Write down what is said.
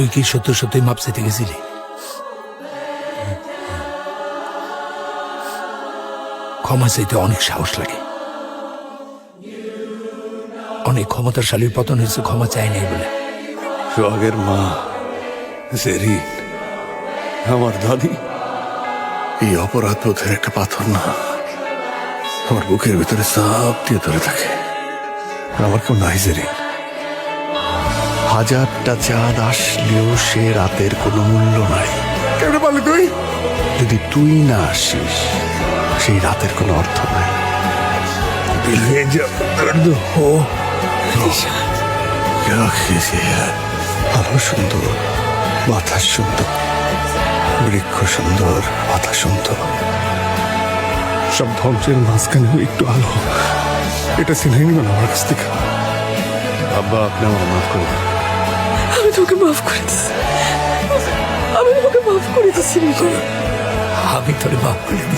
তুই কি সত্য সত্যি মাপ চাইতে গেছিলি? ক্ষমা চাইতে অনেক সাহস লাগে। অনেক ক্ষমতাশালীর পতন হয়েছে, ক্ষমা চাই নাই বলে। সোহাগের মা আমার দাদি এই অপরাধ বোধের একটা পাথর না। আমার বুকের ভিতরে চাপ দিয়ে ধরে থাকে। আমার কেউ নাই, জেরিন। হাজারটা চাঁদ আসলেও সে রাতের কোনো মূল্য নাই। কেমনে পারলি তুই? যদি তুই না আসিস সেই রাতের কোনো অর্থ নাই। বিলে দর্দ হো। আলো সুন্দর বাতাস সুন্দর বৃক্ষ সুন্দর বাতাস সুন্দর। সব ধ্বংসের মাঝখানে একটু আলো। এটা সিনেমা আমার কাছ থেকে। আব্বা আপনি আমার মাফ করবেন আমি তোকে মাফ করে দিছি আমি তোকে মাফ করে রিশাদ আমি তোরে মাফ করে দিছি।